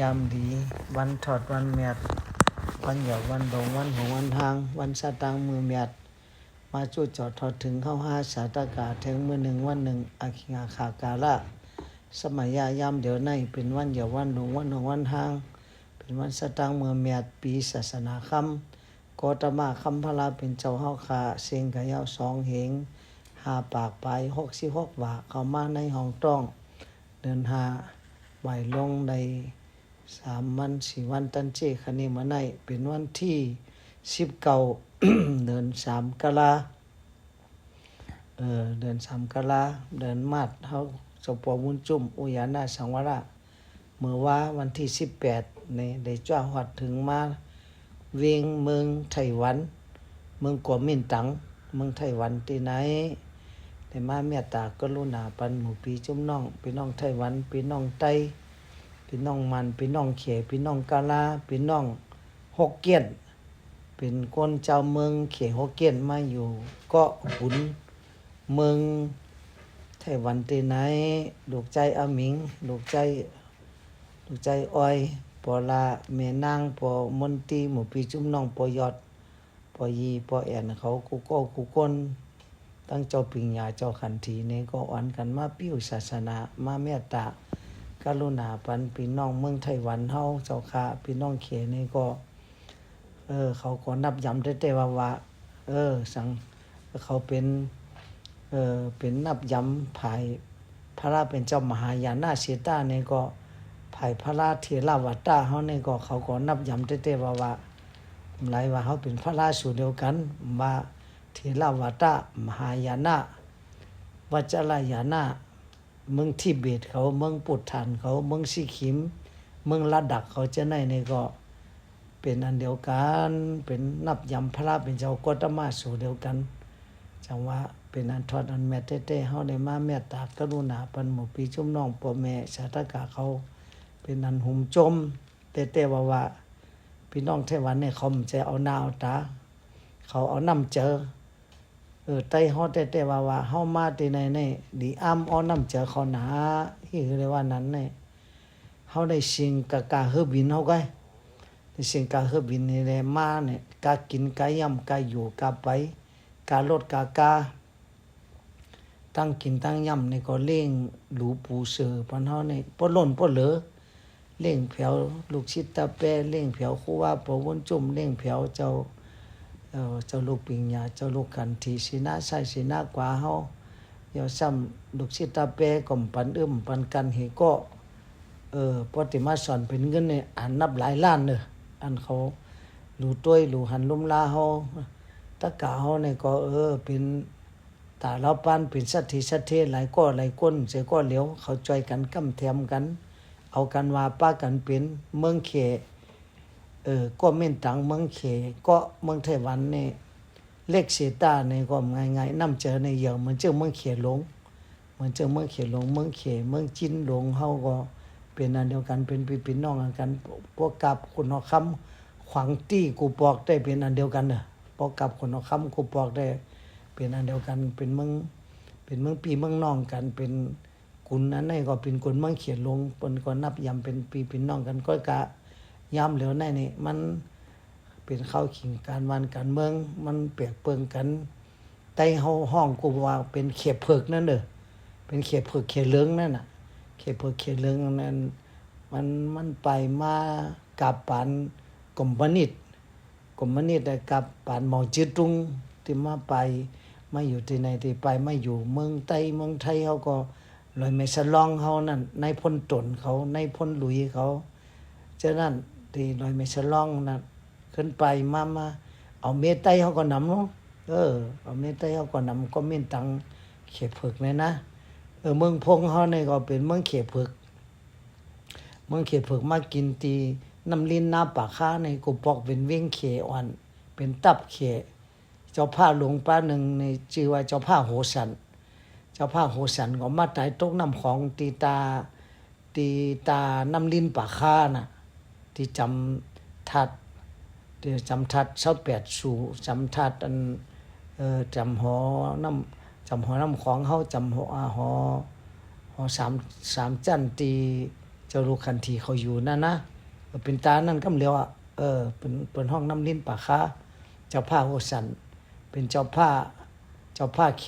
ยามดี วันถอดวันแมดวันเหยาวันดงวันหงวันทาง วันสตางมือแมดมาจูดจอดทอดถึงเข้าห้าสาตากาถึงมือหนึ่งวันหนึ่งอาคิงาขากาละสมัยยายามเดี๋ยวในเป็นวันเหยาวันดงวันหงวันทาง เป็นวันสตางค์มือแมดปีศาสนาคำโกตมาคำพลาเป็นเจ้าเฮาคาเสียงกะยาวสองเหงหาปากไปหกสิหกบาเข้ามาในห้องต้อง เดินหาไหวลงใน สามวันสี่วันตันเจคันนี้มาในเป็นวันที่สิบเก้าเดินสามกะลาเออเดินสามกะลาเดินมาดเขาสปอมุนจุ่มอุยานาสังวระเมื่อว่าวันที่สิบแปดในได้จ้าหวัดถึงมาเวียงเมืองไต้หวัน เมืองกัวมินตัง เมืองไต้หวันที่ไหนแต่มาเมตตาก็รุณาปันหมู่ปีจุ่มน้องพี่น้องไต้หวันพี่น้องไต้ พี่น้องมันพี่น้องเขพี่น้องกาลาพี่น้องฮกเกี้ยน เป็นคนเจ้าเมืองเขฮกเกี้ยนมาอยู่เกาะหุนเมืองไต้หวันที่ไหนลูกใจอาหมิงลูกใจลูกใจอ้อยปอลาแม่นางปอมนตีหมู่ปีจุ่มน้องปอยอดปอยีปอแอนเขากูโก้กูก้นตั้งเจ้าปิงยาเจ้าขันทีนี่ก็อ่อนกันมาปิ้วศาสนามาเมตตา กรุณาปันพี่น้องเมืองไต้หวันเฮาเจ้าค่ะพี่น้องเขนี่ก็ เออ เขาก็นับย้ำได้แต่ว่าว่า เออ สังเขาเป็น เออเป็นนับย้ำภายพระราเป็นเจ้ามหายานาเสตานี่ก็ภายพระราเทราวัตตาเฮานี่ก็เขาก็นับย้ำได้แต่ว่าว่าหลายว่าเขาเป็นพระราสูเดียวกันว่าเทราวัตะมหายานะวัจรายานะ เมืองทิเบตเขาเมืองปุถานเขาเมืองสิขิม เมืองละดักเขาจะในนี่ก็ เป็นอันเดียวกัน เป็นนับยำพระเป็นเจ้ากตมาสู่เดียวกัน จังว่าเป็นอันทอดอันแม่เต้ๆเฮาได้มาเมตตากรุณาปันหมู่ปีชุ่มน้องพ่อแม่ชาตกาเขาเป็นอันหุมจมเต้ๆว่าว่าพี่น้องไต้หวันเนี่ยเขามันจะเอาหน้าเอาตา เขาเอาน้ำเจอ เออไตฮอดแต่แต่ว่าว่าเฮามาที่ไหนนี่ดีอ้ํเอาน้ำเจอเขาหนาที่คือเลยว่านั้นนี่เฮาได้สิงกะกะเฮอบินเฮาก็ได้สิ่งกะเฮอบินนี่แหละมาเนี่ยกะกินกะย่ำกะอยู่กะไปกะลดกะกาตั้งกินตั้งย่ำนี่ก็เลี้ยงหลูปูเสือปันเฮานี่บ่ล้นบ่เหลือเลี้ยงแผวลูกชิดตาแปเลี้ยงแผวครูว่าปวนจุ่มเลี้ยงแผวเจ้า เออเจ้าลูกปิงญาเจ้าลูกกันทีสินาใส่สินากว่าเฮาเยาซ้ำลูกศิษย์ตาเปก่อมปันอึมปันกันเฮก็เออปฏิมาสอนเป็นเงินเนี่ยอันนับหลายล้านเด้ออันเขารู้ต้วยรู้หันลุ่มลาเฮาตะกาเฮาเนี่ยก็เออเป็นตาเราปานเป็นสัตถิสัตเทหลายก้อหลายก้นเสียก็เหลียวเขาจอยกันกำแถมกัน เอากันว่าป้ากันเป็นเมืองเข เออก็เม่นตังเมืองเขก็เมืองไต้หวันนี่เลขเสตานี่ก็ง่ายๆนำเจอในเยอะเหมือนเจอเมืองเขหลงเหมือนเจอเมืองเขหลงเมืองเขเมืองจินหลงเฮาก็เป็นอันเดียวกันเป็นพี่เป็นน้องกันพวกกับคนเฮาคำขวางตี้กูปอกได้เป็นอันเดียวกันเด้อพวกกับคนเฮาคำกูปอกได้เป็นอันเดียวกันเป็นเมืองเป็นเมืองปีเมืองน้องกันเป็นกุนอันนี้ก็เป็นกุนเมืองเขียนลงเปิ้นก็นับยำเป็นปีเป็นน้องกันก็กะ ยามเหลวในนี่มันเป็นข้าวขิงการวันการเมือง มันเปียกเปิงกันใต้เฮาห้องกูว่าเป็นเขตเผือกนั่นเด้อเป็นเขตเผือกเขตเลืองนั่นน่ะ เขตเผือกเขตเลืองนั้นมันมันไปมากับปานกรมนิตกรมนิตได้กับปานหมอจืดตุงที่มาไปมาอยู่ที่ไหนที่ไปมาอยู่เมืองใต้เมืองไทยเขาก็เลยไม่สลองเขานั่นในพ้นตนเขาในพ้นหลุยเขาฉะนั้น ที่ลอยไม่ฉลองนะขึ้นไปมามาเอาเมตไตเขาก็นำเนาะเออ เอาเมตไตเขาก็นำก็เม่นตังเขตผึกเลยนะเออเมืองพงเขาเนี่ยก็เป็นเมืองเขตผึกเมืองเขตผึกมากินตีน้ำลิ้นน้ำปากค้าในกูปอกเป็นเว้งเขอ่อนเป็นตับเขเจ้าผ้าหลวงป้าหนึ่งในชื่อว่าเจ้าผ้าโหสัน เจ้าผ้าโหสันก็มาตายตกน้ำของตีตาตีตาน้ำลิ้นปากค้าน่ะ ที่จำทัดที่จำทัดเสาแปดสูจำทัดอันเออจำหอน้ำจำหอน้ำของเฮาจำหออาหอหอสามสามจันตีเจ้าลูกคันทีเขาอยู่นั่นนะเป็นตานั่นกำเลียวอะเออเป็นเป็นห้องน้ำลิ้นปากค้าเจ้าผ้าโหสัน เป็นเจ้าผ้าเจ้าผ้าเข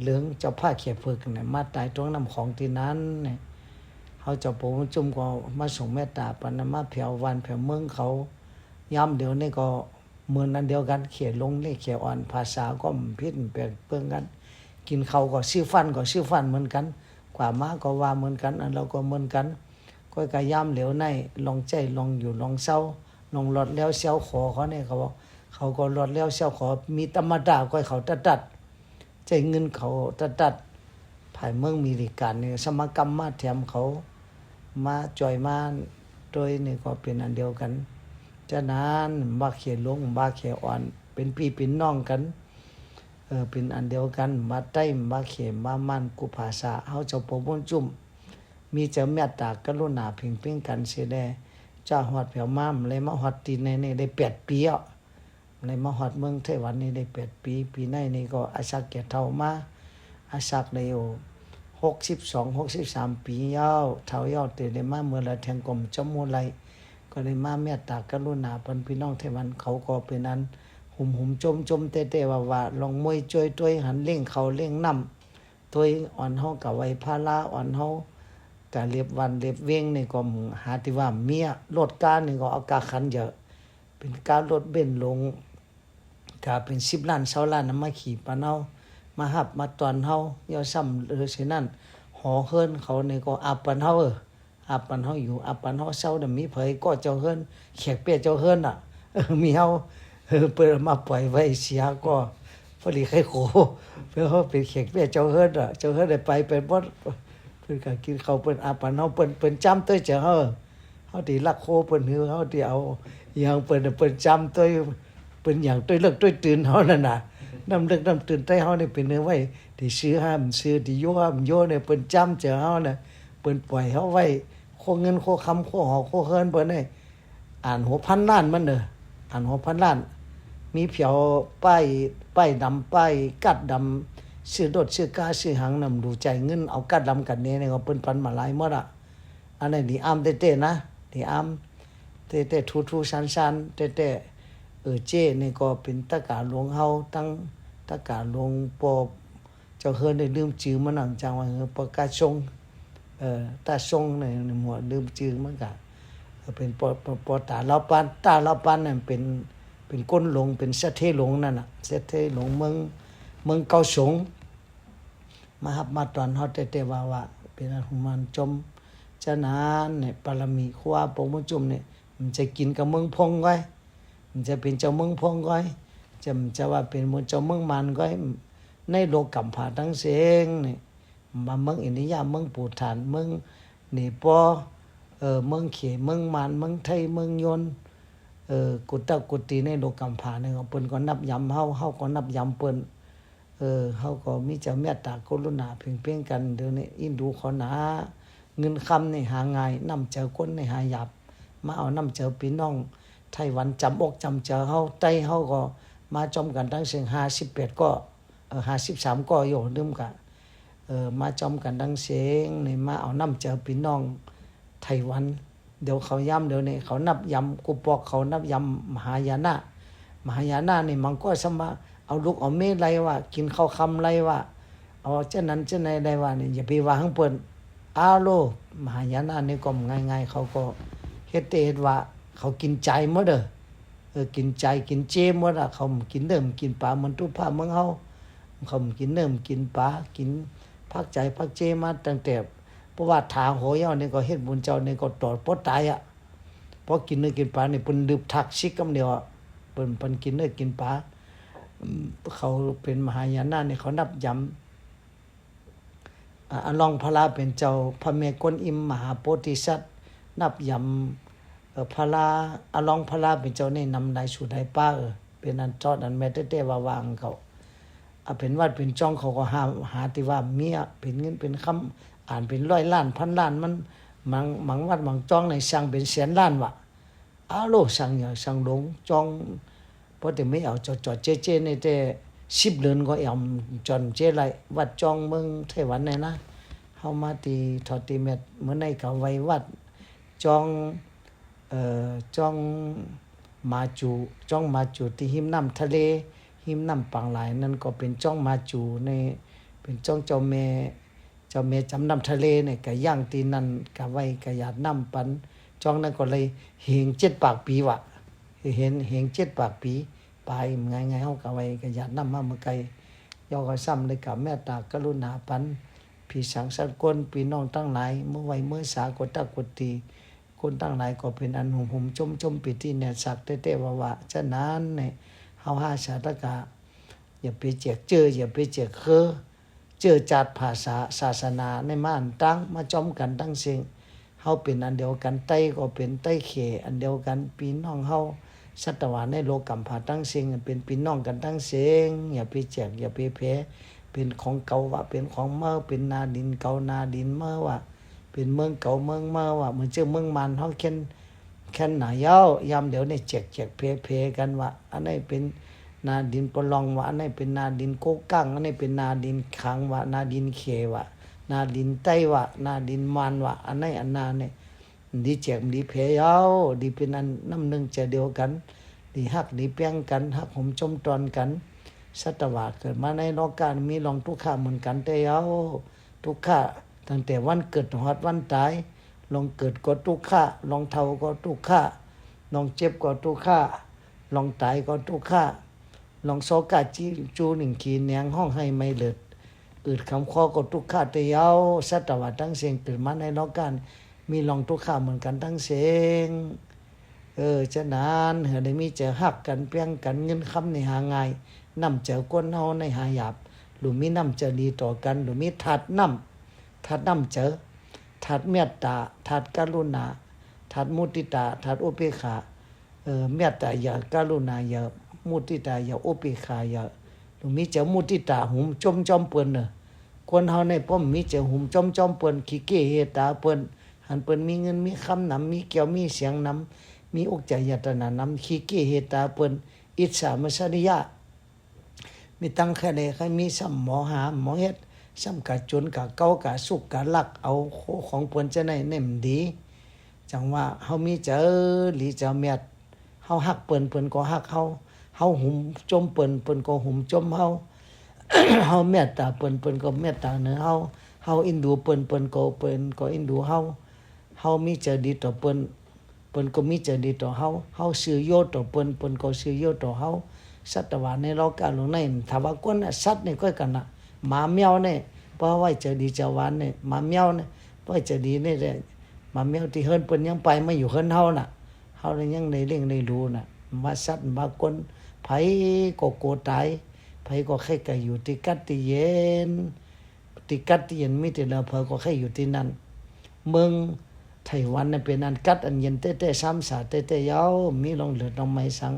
เหลืองเจ้าผ้าเขเพิกเนี่ยมาตายตรงน้ำของที่นั้นเนี่ย เขาจ้าปู่มันจุ่มก็มาส่งเมตตาปานมาเผียววันเผียวเมืองเขาย้ำเดี๋ยวนี้ก็เหมือนนั้นเดียวกันเขียนลงเลขเขียนอ่อนภาษาก็พิษเปลี่ยนเปลืองกัน กินเขาก็ชื่อฟันก็ชื่อฟันเหมือนกัน กว่ามาก็ว่าเหมือนกัน อันเราก็เหมือนกันก็กะย่ำเหลวในลองใจลองอยู่ลองเศร้าลองหลอดแล้วเศร้าขอเขาเนี่ยเขาบอกเขาก็หลอดแล้วเศร้าขอมีธรรมดาก็เขาตัดตัดใจเงินเขาตัดตัดภายเมืองมีริการเนี่ยสมกรรมมาแถมเขา มาจอยมาโดยนี่ก็เป็นอันเดียวกันฉะนั้นบาเขียนลงบาเขียอ่อน เป็นพี่เป็นน้องกันเออเป็นอันเดียวกันมาใต้มาเขมมามันกุภาษาเฮาเจ้าปกมจุ่มมีเจ้าเมตตากรุณาเพ่งเพ่งกันเสียแดจ้าฮอดแผวม้ามเลยมาฮอดตีในนี่ได้แปดปีอะเลยมาฮอดเมืองไต้หวันนี่ได้แปดปี ปีในนี่ก็อาศักแก่เท่ามาอาศักได้โอ หกสิบสองหกสิบสามปียาเท่ายาเตได้มาเมื่อละแทงกลมจมูไรก็เลยมาเมตตากรุณาพิ่นพี่น้องไต้หวันเขาก็เป็นอันหุ่มหุ่มจมจมเตเตว่าว่าลองมวยจอยตัวยหันเล่งเขาเล่งน้ำตัวอ่อนเฮากับไว้พาลาอ่อนเฮาแต่เรียบวันเรียบเว้งนี่ก็หาที่ว่าเมียรถการนี่ก็เอากาขันเยอะเป็นการรถเบนลงกาเป็นสิบล้านเช้าล้านน้ำมาขี่ปานเฮา มาหับมาตอนเฮาเยาซ้ำหรือสินั่นหอเฮิรนเขาในก็อับปันเฮาเอออับปันเฮาอยู่อับปันเฮาเช้าน่ะมีเผยก็เจ้าเฮิรนแขกเปียเจ้าเฮิรนอะเออมีเฮาเออเปิดมาปล่อยไว้เสียก็พอดีใครโขเพื่อเขาเป็นเขกเบี้ยเจ้าเฮิรนอะเจ้าเฮิรนได้ไปเป็นบดเพิ่นก็กินเขาเพิ่นอาปานเฮาเพิ่นเพิ่นจำตัวเจ้าเฮาเฮาที่รักโคเพิ่นฮือเฮาที่เอาอย่างเพิ่นเพิ่นจำตัวเพิ่นอย่างตัวเลิกตัวตื่นเฮานั่นน่ะ น้ำเลิกน้ำตื่นใต้เฮานี่เป็นเนื้อไว้ที่ซื้อห้ามซื้อที่โยห้ามโยเนี่ยเพิ่นจำเจ้าเฮาน่ะเพิ่นปล่อยเฮาไว้โคเงินโคคำโคหอโคเฮิรนเพิ่นนี่อ่านหัวพันล้านมันเด้ออ่านหัวพันล้าน มีเผียวป้ายป้ายดำป้ายกัดดำซื้อรถซื้อกาซื้อหางนำดูใจเงินเอากัดดำกันเนี่ยเนี่ยเปิ้นปันมาหลายหมดอะอันนี้นี่อามเต้ๆนะนี่อามเต้ๆทูๆชันๆเต้ๆ เออเจ้นี่ก็เป็นตะกาหลวงเฮาตั้งตะกาหลวงปอเจ้าเฮิรนได้ลืมชื่อมันหนังจังว่าเออปกาชงเอ่อตาชงในหมวดลืมชื่อมันก็เออเป็นปอปอปอตาเราปานตาเราปานนั่นเป็นเป็นก้นหลงเป็นเสะเทหลงนั่นน่ะเสะเทหลงเมืองเมืองเกาสงมาหับมาตอนเฮาเตเตวาว่าเป็นอนหุมันจมฉะนั้นเนี่ยปรมีคว้าปงมุจุมเนี่ยมันจะกินกับเมืองพงไว้ จะเป็นเจ้าเมืองพงไว้จะมันจะว่าเป็นเจ้าเมืองมันไว้ในโลกกัมผาทั้งเสงนี่มาเมืองอินเดียเมืองปูฐานเมืองนี่ปอเออเมืองเขเมืองมันเมืองไทยเมืองยนเออกุตะกุฏิในโลกกัมพาเนี่ยเปิ้นก็นับยำเฮาเฮาก็นับยำเปิ้นเออเฮาก็มีเจ้าเมตตากรุณาเพ่งเพ่งกันเดี๋ยวนี้อินดูขอนาเงินคำนี่หาง่ายนำเจอคนในหาหยับ มาเอานำเจอพี่น้อง ไต้หวันจำอกจำเจอเฮาไต้เฮาก็มาจอมกันทั้งเสียง58ก็เออ53ก็อยู่ลืมกะเออมาจอมกันทั้งเสียงนี่มาเอาน้ำเจอพี่น้องไต้หวัน เดี๋ยวเขาย้ำเดี๋ยวนี้เขานับย้ำกุปอกเขานับย้ำมหายานะมหายานะนี่มันก็สมะเอาลูกเอาเมฆไรว่า กินข้าวคำไรว่าเอาเช่นนั้นเช่นใดไรว่านี่อย่าไปว่างเปิ้นอาโลมหายานะนี่ก็ง่ายๆเขาก็เฮ็ดแต่เฮ็ดว่า เขากินใจหมดเด้อเออกินใจกินเจหมดอะเขากินเดิมกินปลาเหมันทุกภาคเมืองเฮาเขากินเดิมกินปลากินพักใจพักเจมาตั้งแต่เพราะว่าทางโหยเอานี่ก็เฮ็ดบุญเจ้านี่ก็ตอดปดตายอะพอกินเนื้อกินปลานี่เพิ่นดื่มทักซิกกำเดียวอะเพิ่นเพิ่นกินเนื้อกินปลาเขาเป็นมหายานะนี่ยเขานับย้ำอ่าลองพระลาเป็นเจ้าพระเมกวนอิมมหาโพธิสัตว์นับย้ำ เออพระลาอลองพระลาเป็นเจ้านี่นำได้สู่ได้ป้าเออเป็นอันจอดอันแม่เต้ๆว่าวางเขาอาเป็นวัดเป็นจ้องเขาก็หาหาที่ว่าเมียเป็นเงินเป็นคำอ่านเป็นร้อยล้านพันล้านมันมังมังวัดมังจ้องในสั่งเป็นแสนล้านวะอ้าวโลสั่งอย่าสั่งหลงจ้องเพราะแต่ไม่เอาจอดจอดเจเจในแต่สิบเดือนก็ยอมจนเจไรวัดจ้องเมืองไต้หวันเนี่ยนะเฮามาตีทอดตีเม็ดเมื่อในเขาไว้วัดจอง เอ่อจองมาจูจ้องมาจูที่หิมน้ำทะเล หิมน้ำปังหลายนั่นก็เป็นจ้องมาจูในเป็นจ้องเจ้าแม่เจ้าแม่จำน้ำทะเลเนี่ยก็ย่างตีนั่นก็ไว้ก็หยาดน้ำปันจ้องนั่นก็เลยเฮงเจ็ดปากปีวะเห็นเฮงเจ็ดปากปีไปไงไงเฮาก็ไว้ก็หยาดน้ำมาเมื่อไกลยอก็ซ้ำเลยกับแม่ตากรุณาปันพี่สังสรรค์คนพี่น้องทั้งหลายเมื่อไว้เมื่อสากดตากดตี คนทั้งหลายก็เป็นอันหุมหุมชมชมปิติเนี่ยสักเตเตวาวะฉะนั้นเนี่ยเฮาห้าชาตกะ อย่าไปเจียกเจอ อย่าไปเจกเคอเจอจัดภาษาศาสนาในม่านตั้งมาจอมกันตั้งเสียงเฮาเป็นอันเดียวกันไต้ก็เป็นไต้เขอันเดียวกันพี่น้องเฮาสัตวาในโลกกัมผาตั้งเสียงเป็นพี่น้องกันตั้งเสียงอย่าไปแจกอย่าไปแพ้เป็นของเก่าวะเป็นของเมื่อเป็นนาดินเก่านาดินเมื่อวะ เป็นเมืองเก่าเมืองเมื่อวะเหมือนเจ้าเมืองมันเขาเค้นแค่นหนายาวยามเดี๋ยวนี่แจกแจกเพเพกันว่ะอันนี้เป็นนาดินปลองว่ะอันนี้เป็นนาดินโกกั้งอันนี้เป็นนาดินขังว่ะนาดินเขวะนาดินไต้วะนาดินมันว่ะอันนี้อันนาเนี่ยดีแจกดีเพยาวดีเป็นอันน้ำหนึ่งใจเดียวกัน ดีหักดีเปียงกันหักหมจมตอนกันสัตวะเกิดมาในโลกการมีลองทุกข์เหมือนกันแต่เอาทุกข์ ตั้งแต่วันเกิดฮอดวันตาย ลองเกิดก็ทุกข์ลองเท่าก็ทุกข์ลองเจ็บก็ทุกข์ลองตายก็ทุกข์ลองโซกาจีจูหนึ่งขีเนียงห้องให้ไม่เลิดอืดคำคอก็ทุกข์แต่เอาสัตวะทั้งเสียงเกิดมาในโลกการมีลองทุกข์เหมือนกันทั้งเสียงเออฉะนั้นเฮาได้มีเจอหักกันเปียงกันเงินคำในหาง่ายนำเจอก้นเฮาในหาหยาบหรือมีนำเจอดีต่อกันหรือมีทัดนำ ทัดน้ำเจอทัดเมตตาทัดกรุณาทัดมุติตาทัดอุเบกขาเออเมตตาอย่ากรุณาอย่ามุติตาอย่าอุเบกขาอย่าหรือมีเจอมุติตาหุมจมจอมเปิ้นเนอะคนเฮาในป้อมมีเจอหุมจอมจอมเปิ้นขี้เกเฮตาเปิ้นหันเปิ้นมีเงินมีคำนำมีแก้วมีเสียงนำมีอกใจยตนานำขี้เกียเหตาเปิ้นอิจฉามสนิยะมีตั้งแค่ใดใครมีสัมหมอหาหมอเฮ็ด สัมกะจนกะเก้ากะสุกกะลักเอาของเปิ้นจะได้เน่มดี จังว่าเฮามีเจอหลีเจ้าเมียดเฮาฮักเปิ้นเปิ้นก็ฮักเฮาเฮาหุมจมเปิ้นเปิ้นก็หุมจมเฮาเฮาเมตตาเปิ้นเปิ้นก็เมตตาเนื้อเฮาเฮาอินดูเปิ้นเปิ้นก็เปิ้นก็อินดูเฮาเฮามีเจอดีต่อเปิ้นเปิ้นก็มีใจดีต่อเฮาเฮาซื้อโยต่อเปิ้นเปิ้นก็ซื้อโยต่อเฮาสัตว์ว่าในโลกาลงในถ้าว่าคนน่ะสัตว์นี่ก็กันน่ะ มาแมวนี่ยเพราะว่าใจดีใจหวานเนี่หมาแมวนี่ยเพราะใจดีเนี่แหละมาแมวที่เฮิรนเปิ้นยังไปไม่อยู่เฮิรนเฮาน่ะเฮาเลยยังในเร่งในรู้น่ะมาสัตว์มาคนไผก็โกตายไผก็แค่ก็อยู่ที่กัดที่เย็นที่กัดที่เย็นมีแต่ละเพอก็แค่อยู่ที่นั่นเมืองไต้หวันเนี่ยเป็นอันกัดอันเย็นเต้ๆซ้ำสาเต้ๆยาวมีลองเหลือดองไม้สัง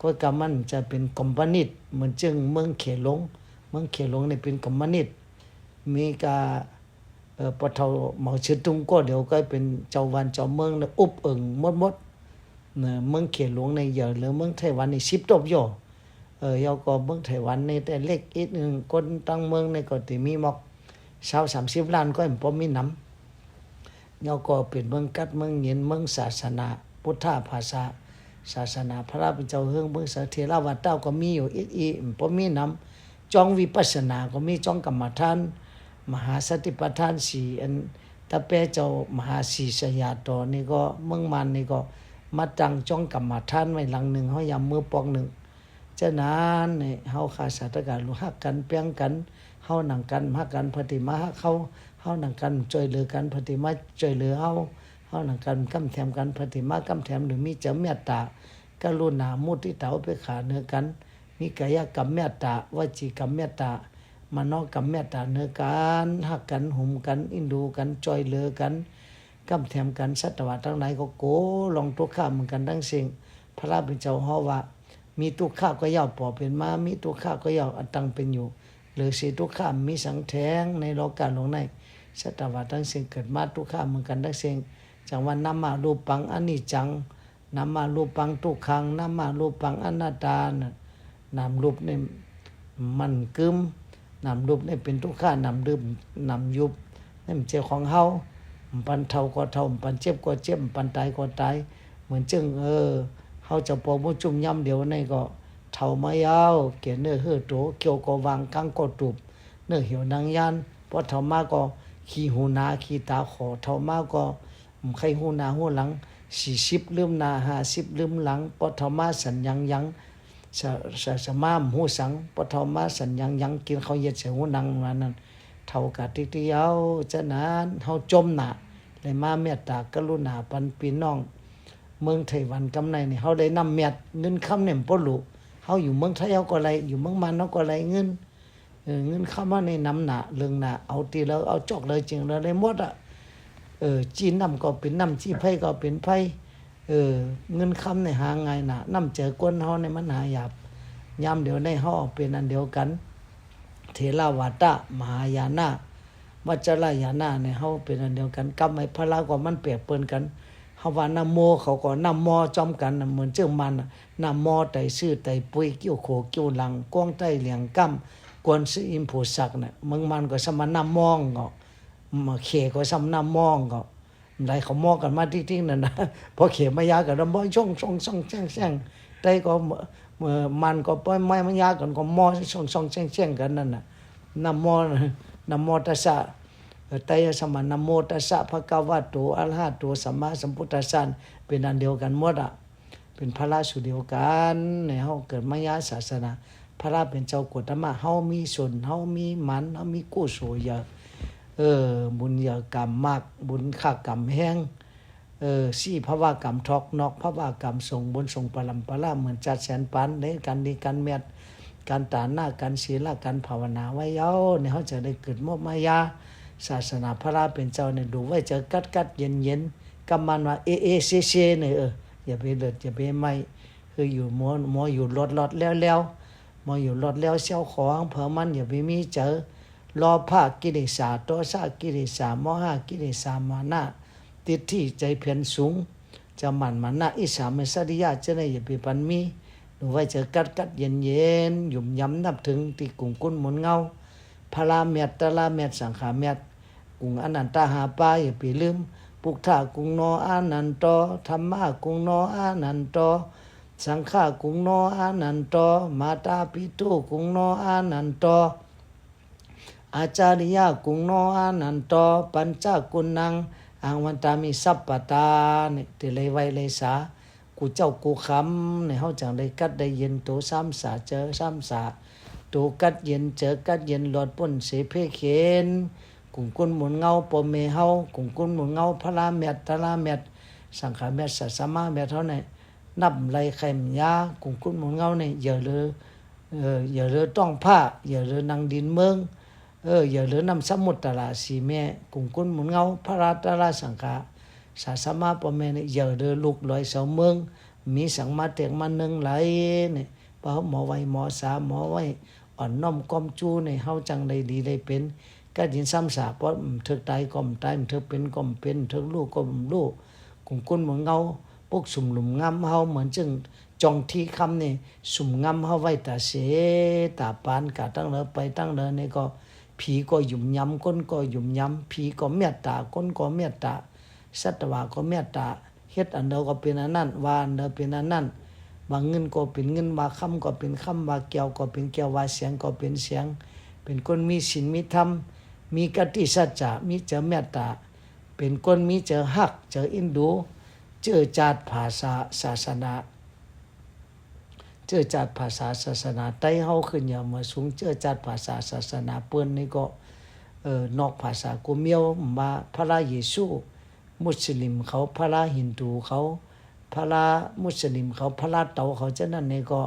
ก็กำมันจะเป็นคอมพานิตเหมือนจึงเมืองเขลง เมืองเขียหลงเนี่เป็นคอมนิตมีกาเอ่อปะเทาเหมาชื่อตุงก็เดี๋ยวก็เป็นเจ้าวันเจ้าเมืองนี่ยอุบเอิงมดมดเนี่ยเมืองเขียหลงในเยอะหรือเมืองไต้หวันในสิบตบโยเออยาก็เมืองไต้หวันในแต่เล็กอีกหนึ่งคนตั้งเมืองในก็ที่มีหมอกชาวสามสิบล้านก็เห็นพอมีน้ำเราก็เป็นเมืองกัดเมืองเย็นเมืองศาสนาพุทธภาษาศาสนาพระเป็นเจ้าเฮืองเมืองเสเทรวัดเต้าก็มีอยู่อีกอีพอมีนำ จ้องวิปัสสนาก็มีจ้องกรรมฐานมหาสติปัฏฐานสี่อันตะเปเจ้ามหาสีสยาตอนี่ก็เมืองมันนี่ก็มาตั้งจ้องกรรมฐานไว้หลังหนึ่งเฮายามมือปอกหนึ่งฉะนั้นนี่เฮาขาสาตการรู้ฮักกันเปียงกันเฮาหนังกันฮักกันปฏิมาเขาเฮาหนังกันช่วยเหลือกันปฏิมาช่วยเหลือเฮาเฮาหนังกันกำแถมกันปฏิมากำแถมหรือมีจะเมตตากรุณามุทิตาอุเบกขาเนื้อกัน มีกายกรรมเมตตาวจีกรรมเมตตามโนกรรมเมตตาเนื้อกันฮักกันหุมกันอินดูกันช่วยเลือกันกำแถมกันสัตวะทั้งหลายก็โกลองทุกข้ามเหมือนกันทั้งสิ่ง พระเป็นเจ้าฮอว่ามีทุกข้าก็ย่อปอเป็นมามีทุกข้าก็ย่ออตังเป็นอยู่หรือสิทุกข้ามีสังแทงในโลกาลงในสัตวะทั้งสิ่งเกิดมาทุกข้าเหมือนกันทั้งสิ่งจังวันนามารูปังอนิจจังนามารูปังทุกขังนามารูปังอนัตตานะ นามรูปนี่มันกึมนามรูปนี่เป็นทุกข้านามรูปนามยุบนี่มันเจ้าของเฮาปันเท่าก็เท่าปันเจ็บก็เจ็บปันตายก็ตายเหมือนจึงเออเฮาจะปอบ่จุ่มย่ำเดี๋ยวในก็เท่ามายาวเกียนเนื้อเฮือโตเกี่ยวก็วางกังก็ตุบเนื้อเหี่ยวนางยานพอเท่ามาก็ขี้หูหนาขี้ตาขอเท่ามาก็ใครหูหน้าหูหลัง40ลืมหน้า50ลืมหลังพอเท่ามาสัญญังยัง สะสะสะมามหูสังพอเท่ามาสัญญังยังกินข้าวเย็ดเสียหูนังว่านั้นเท่ากับที่เดียวจะนานเฮาจมหนาเลยมาเมตตากรุณาปันพี่น้อง เมืองไต้หวันกำในนี่เฮาได้นำเม็ดเงินคำเนี่ยบ่รู้เฮาอยู่เมืองไทยเฮาก็ไรอยู่เมืองมันเฮาก็ไรเงินเงินเข้ามาในน้ำหนาเรื่องหนาเอาตีแล้วเอาจอกเลยจริงแล้วได้หมดอะเออจีนนำก็เป็นนำจีไผก็เป็นไผ เออ เงินคำในหาง่ายน่ะนำเจอกวนเฮาในมันหายาบยามเดี๋ยวในเฮาเป็นอันเดียวกัน เทราวาตะมหายานาวัจรายานาเนี่ยเฮาเป็นอันเดียวกันกับไอ้พระก็มันเปรียบเปินกันเฮาว่านะโมเขาก็นะมอจอมกันเหมือนเจ้ามันน่ะนะมอไตซื่อไตปุยเกิ้วโขกิ้วหลังกวงไตเหลียงกำกวนซื้ออิมโพสักน่ะมืองมันก็สมานามองก็มาเขก็สมนามองก็ ได้เขามอกันมาทิ้งๆนั่นนะพอเขียนมายากันบ่ช่องช่องช่องแช่งแช่งไตก็เมื่อมันก็ปล่อยไม้มันยากันก็มอช่องช่องแช่งแช่งกันนั่นน่ะนโมนโมตัสสะตายสมานโมตัสสะภะคะวะโตอะระหะโตสัมมาสัมพุทธัสสะเป็นอันเดียวกันหมดอะเป็นพระราชุเดียวกันในเฮาเกิดมายาศาสนา พระราเป็นเจ้ากฎธรรมะเฮามีส่วนเฮามีมันเฮามีกุศลเยอะ เออ บุญยอะกรรมมาก บุญค่ากรรมแห้งเออสี่ภาวะกรรมทอกนอกภาวะกรรมส่งบนส่งปลัมปลาเหมือนจัดแสนปันในการดีการเมียดการตานหน้าการศีลการภาวนาไว้เย้าเนี่ยเขาจะได้เกิดมบมายา ศาสนาพระราเป็นเจ้าเนี่ยดูไว้เจะกัดกัดเย็นเย็นกำมันว่าเอเอเซเซเนี่ยเอออย่าไปเลิดอย่าไปไม่คืออยู่หมอหมออยู่รถรถแล้วแล้วหมออยู่รถแล้วเชี่ยวของเผื่อมันอย่าไปมีเจอ รอภากิเลสาโตสากิเลสามหากิเลสามานะติดที่ใจเพียนสูง จะหมั่นมานะอิสาเมสริยาจะได้อย่าไปปันมีหรือว่าจะกัดกัดเย็นเย็นหยุ่มย้ำนับถึงที่กุ่งกุ้นหมุนเงาพระราเมียตะลาเมียสังขาเมียกุ่งอนันตาหาปาอย่าไปลืม ปุกทากุ่งโนอานันโตธรรมะกุ่งโนอานันโตสังฆากุ่งโนอานันโตมาตาปิตุกุ่งโนอานันโต อาจาริยะกุ่งโนอานันโตปัญจกุณังอังวันตามิสัพปตาเนี่ยเตเลยไวเลยสากูเจ้ากูคำในเฮาจังได้กัดได้เย็นตัวซ้ำสาเจอซ้ำสาตัวกัดเย็นเจอกัดเย็นหลอดป่นเสเพเขนกุ่งกุนหมุนเงาปมเมเฮากุ่งกุนหมุนเงาพระราเมตตะราเมตสังขารเมตสัสมาเมตเท่านั้นนับไรไข่มยากุ่งกุนหมุนเงาเนี่ยอย่าเลยเอออย่าเลยต้องผ้าอย่าเลยนางดินเมือง เอออย่าเลยนำสมุทรตลาสีแม่กุ่งกุนหมุนเงาพระราตราสังขาสาสมาปเมเนี่ย giờ đưa lục loại sáu mương mi sáng ma tiếng ma nâng lại này bảo mỏ vay mỏ xá mỏ vay ở nông com chu này hao chẳng đầy đi đầy เป็นก็ดินซ้ำสาเพราะถึกตายก็มตายถึกเป็นก็มเป็นถึกลูกก็มลูกกุงกุนเหมือนเงาพวกสุ่มหลุมงำเฮาเหมือนจึงจองที่คำนี่สุ่มงำเฮาไว้ตาเสตาปานกะตั้งเลอไปตั้งเลอนี่ก็ ผีก็หยุ่มย้ำก้นก็หยุ่มย้ำผีก็เมตตาก้นก็เมตตาสัตวาก็เมตตาเฮ็ดอันเดียวก็เป็นอันนั้นว่าอันเดียวเป็นอันนั้นบางเงินก็เป็นเงินว่าคำก็เป็นคำว่าแก้วก็เป็นแก้วว่าเสียงก็เป็นเสียง เป็นคนมีศีลมีธรรมมีกติสัจจะมีเจอเมตตา เป็นคนมีเจอฮักเจออินดู เจอจาดภาษาศาสนา เจอจัดภาษาศาสนาไต้เฮาขึ้นอย่ามาสูงเจอจัดภาษาศาสนาเปิ้นนี่ก็เอ่อนอกภาษากูเมียวมาพระเยซูมุสลิมเขาพระฮินดูเขาพระมุสลิมเขาพระเตาเขาฉะนั้นนี่ก็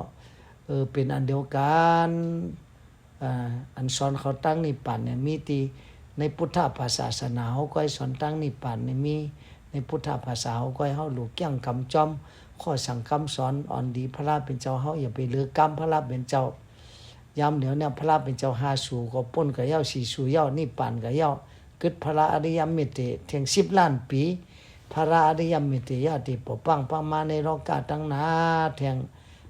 เออเป็นอันเดียวกันอ่าอันสอนเขาตั้งนิพพานเนี่ยมีตีในพุทธภาษาศาสนาเขาก็ให้สอนตั้งนิพพานเนี่ยมีในพุทธภาษาเขาก็ให้เฮาลูกเกี้ยงคำจอม ข้อสั่งคำสอนอ่อนดีพระราเป็นเจ้าเฮาอย่าไปเลือกกรรมพระเป็นเจ้ายามเดี๋ยวเนี่ยพระเป็นเจ้าหาสู่ก็ป้นกับเย้าสีสู่เย้านิพพานกับเย้ากึดพระอริยมิตรเทียงสิบล้านปี พระอริยมิตรญาติปกปังมาในโลกาตั้งนาเทียง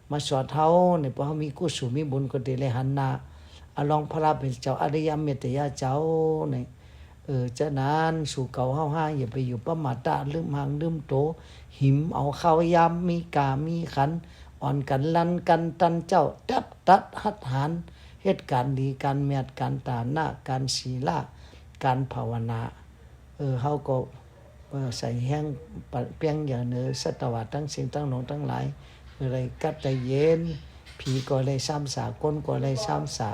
มาสวดเฮาเนี่ยพอเฮามีกุศลมีบุญก็ได้เลหันนาอลองพระเป็นเจ้าอริยมิตรญาเจ้าเนี่ย เออจะนานสู่เก่าเฮาห้าอย่าไปอยู่ประมาทตะลืมหางลืมโต หิมเอาเข้ายามมีกามีขัน อ่อนกันลันกันตันเจ้าตับตัดหัดหานเหตุการณ์ดีการเมียดการตาหน้าการศีลาการภาวนาเออเฮาก็ใส่แห้งเปียงอย่าเนือสตวาทั้งสิ่งทั้งหนงทั้งหลายอะไรกัดใจเย็นผีก็เลยซ้ำสาก้นก็เลยซ้ำสา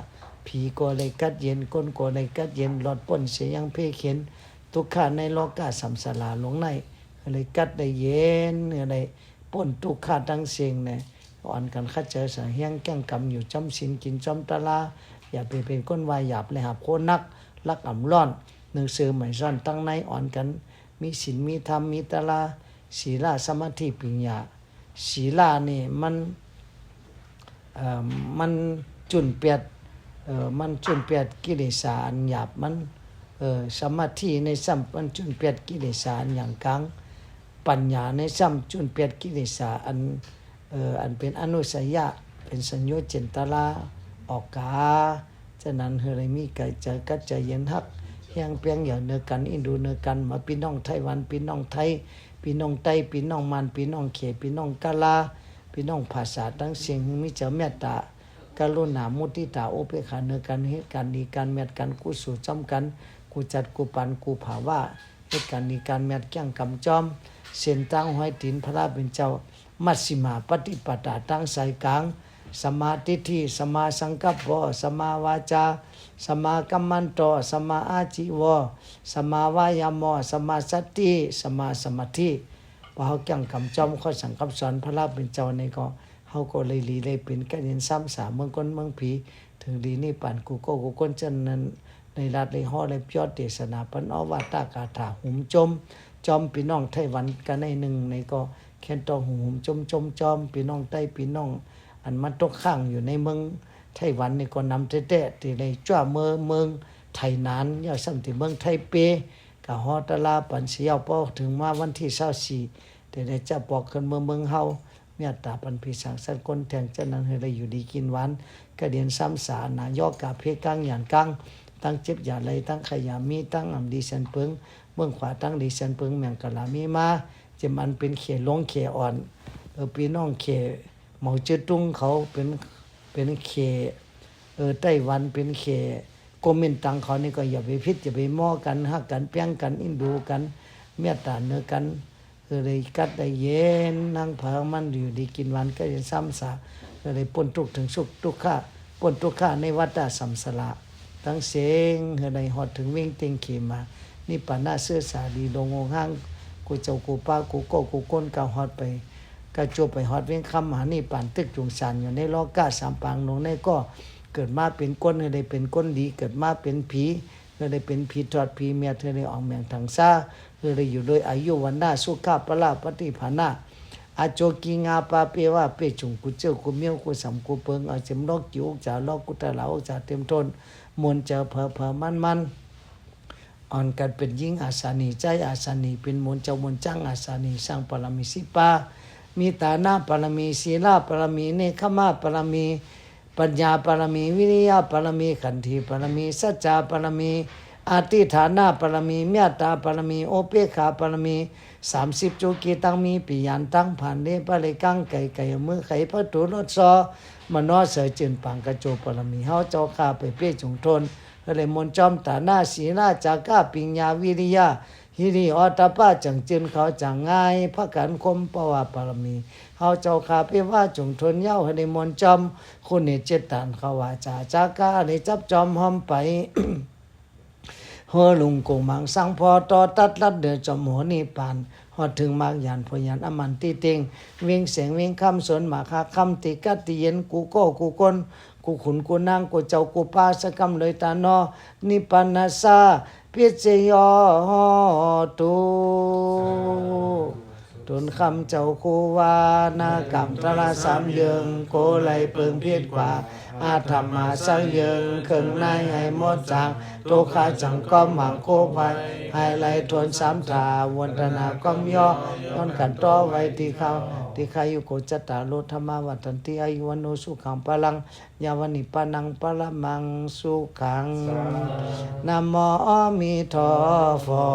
ผีก็เลยกัดเย็นก้นก็เลยกัดเย็นหลอดป้นเสียยังเพ่เข็นทุกขาในโลกาสัมสลาลงในอะไรกัดได้เย็นอะไรป้นทุกขาทั้งเสียงเนี่ยอ่อนกันขัดเจอสาเฮียงแก้งกำอยู่จำสินกินจำตะลาอย่าไปเป็นก้นวายหยาบเลยหับโคนักลักอ่ำร้อนหนึ่งซื้อใหม่ซ่อนตั้งในอ่อนกัน มีศีลมีธรรมมีตะลาศีลาสมาธิปัญญาศีลานี่มันเอ่อมันจุนเปียด มันจุนเปียดกิเลสอันหยาบมันสมาธิในซ้ำมันจุนเปียดกิเลสอันอย่างกลางปัญญาในซ้ำจุนเปียดกิเลสอันอันเป็นอนุสัยยะเป็นสัญญาเจนตลาออกกาฉะนั้นเฮยมีไก่เจอกัดใจเย็นฮักเฮียงเปียงอย่างเนื้อกันอินดูเนื้อกันมาพี่น้องไต้หวันพี่น้องไทยพี่น้องไต้พี่น้องมันพี่น้องเขพี่น้องกาลาพี่น้องภาษาทั้งเสียงมีเจ้าเมตตา กรุณามุติตาโอเปขาเนื้อกันเหตุการณ์ดีการเมตกันกูสู่จำกัน กูจัดกูปันกูภาวะเหตุการณ์ดีการเมตแก้งกำจอม เส้นตั้งห้อยตีนพระเป็นเจ้า มัชสิมาปฏิปตาตั้งสายกลาง สมาธิที่สมาสังกัปปะสมาวาจา สมากัมมันโตสมาอาจิวะสมาวายามะสมาสติ สมาสมาธิพอเขาแก่งคำจอมข้อสังคำสอนพระราเป็นเจ้าในก็าก็เลยลีเลยเป็นกันยินซ้ำสามเมืองก้นเมืองผีถึงดีนี่ป่านกูก็กูก้นจนนั้นในรัฐเลยห่อเลยยอดเทศนาปันอวาตากาถาหุมจม จอมพี่น้องไต้หวันกันในหนึ่งในก็แค่นตองหุมจมจมจอมพี่น้องใต้พี่น้อง อันมันตกข้างอยู่ในเมืองไต้หวันนี่ก็นำเตะๆที่ในจ้าเมืองเมืองไทยนานย่าสั่งที่เมืองไทเปกะฮอตะลาปันเสียวพอถึงมาวันที่24แต่ได้จะบอกกันเมืองเมืองเฮา เมียตาปันพี่สังสันคนแทงเจันนั้นให้ได้อยู่ดีกินหวานกระเดียนซ้ำสานายอกกาเพกังหยานกังตั้งเจ็บอย่าเลยตั้งขยามีตั้งอ่ำดีสันเปิงเมืองขวาตั้งดีสันเปิงแมงกะลามีมาจะมันเป็นเขลงเขอ่อนเออพี่น้องเขเหมาจื้อตุ้งเขาเป็นเป็นเขเออไต้หวันเป็นเขกมินตังเขานี่ก็อย่าไปพิษอย่าไปม้อกันฮักกันเปียงกันอินดูกันเมตตาเนื้อกัน เออเลยกัดได้เย็นนั่งเพิงมันอยู่ดีกินหวันก็จะซ้ำสาก็เลยพ้นทุกถึงสุขทุกข้าพ้นทุกข้าในวัฏสัมสละทั้งเสงเฮใดหอดถึงเว่งเต็งเขมา นี่ปาน้าเสื้อสาดีลงองห้างกูเจ้ากูป้ากูโก้กูก้นกาฮอดไปก็จบไปฮอดเว้งคำหานี่ป่านตึกจุงสานอยู่ในล้อกาสามปางลงในก็เกิดมาเป็นก้นเธอได้เป็นก้นดี เกิดมาเป็นผีเธอได้เป็นผีทอดผีเมียเธอได้ออกเมียงทางซา เธอได้อยู่โดยอายุวันนาสุขะปะลาปฏิภาณาอาโจกีงาปาเปว่าเปจุงกุเจ้ากุเมียวกุสัมกุเปิงเอาเจมลอกจิวจ่าลอกกุตะเหลาจ่าเต็มทนมวลเจอเพอเพอมันมันอ่อนกันเป็นยิ่งอาสานีใจอาสานีเป็นมนเจ้ามนจ้างอาสานีสร้างปรมีสิปามีตานาปรมีศีลาปรมีเนคขมาปรมีปัญญาปรมีวิริยะปรมีขันธีปรมีสัจจาปรมี อาติฐานาปรมีเมตตาปรมี โอเปขาปรมีสามสิบจุกีตั้งมีปิยันตั้งผ่านเนปะเลยกังไก่ไก่มือไข่พระตุรสซอมโนเสยจินปังกระโจปรมีเฮาเจ้าข้าไปเป้จงทนเลยมนจอมตาหน้าสีหน้าจาก้าปิญญาวิริยะฮิริออตปาจังจินเขาจังง่ายพระกันคมปวาปรมีเฮาเจ้าขาเปว่าจงทนเย้าให้ได้มนจอมคุณเนเจตานเขาว่าจาจาก้าเลยจับจอมหอมไป เฮอลุงกงมังสังพอตอตัดลัดเดือจมหัวนิปานหอดถึงมากยานพยานอมันติเติงเวียงเสียงเวียงคำสนมาคาคำติกัดติเย็นกูโก้กูก้นกูขุนกูนางกูเจ้ากูป้าสกรรมเลยตานอนิปันนาซาเปียเจยอตู ตุนคำเจ้าคูวานากรรมตระสามเยิงโกไลเปิงเพียดกว่า อาธรรมาสังเยิงเคิงในให้หมดจางโตขาจังก็หมังโคภัยให้ไหลทวนสามตาวันธนาก้อมย่อต้อนกันต่อไว้ที่เขา ติขายุโกจัตตารโลธรรมวัตันติอายุวโนสุขังพลังยาวนิปานังปรมังสุขังนะโมอมิทอฟอ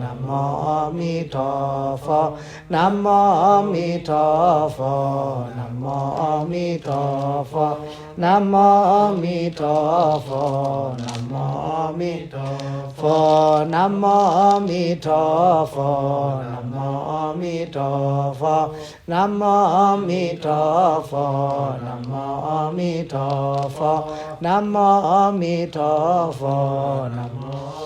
นะโมอมิทอฟอนะโมอมิทอฟอนะโมอมิทอฟอ Namo Mitofo, Namo Mitofo, Namo Mitofo, Namo Mitofo, Namo Mitofo, Namo Mitofo, Namo Mitofo, Namo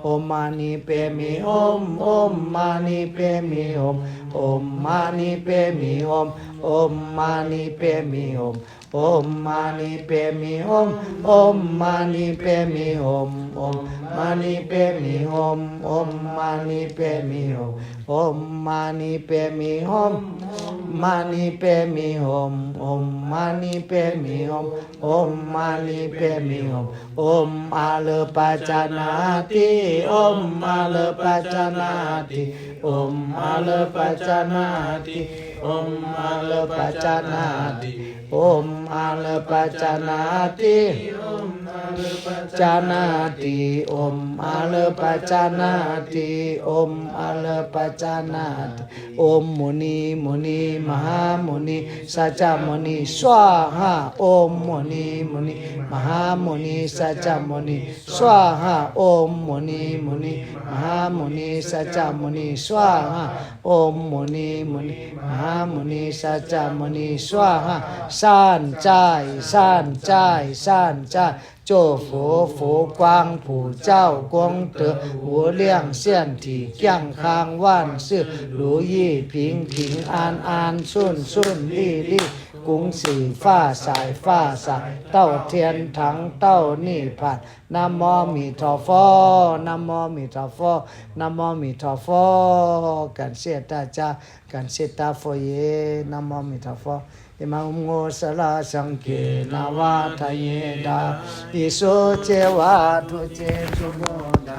น ओम मानी पेमी ओम ओम मानी पेमी ओम ओम मानी पेमी ओम ओम मानी पेमी ओम ओम मानी पे मी ओम ओम मानी पे मी ओम ओम मानी पे मी ओम ओम मानी पे मी ओम ओम मानी पे मी ओम मानी पे मी ओम ओम मानी पे मी ओम ओम मानी पे मी ओम ओम आल पचनाति ओम आल पचनाति ओम आल पचनाति ओम आल पचनाति ओम आल पचनाति ओम Pacanati Om Alapacanati Om Alapacanati Om Muni Muni Mahamuni Saca Muni Swaha Om Muni Muni Mahamuni Saca Muni Swaha Om Muni Muni Mahamuni Saca Muni Swaha Om Muni Muni Mahamuni Saca Muni Swaha San Chai San Chai San Chai 就佛佛光普照功德无量现体健康万事如意平平安安顺顺利利恭喜发财发财到天堂到涅槃南无弥陀佛南无弥陀佛南无弥陀佛感谢大家感谢大佛爷南无弥陀佛玛乌色拉桑杰纳瓦达耶达，伊索杰瓦托杰卓莫达。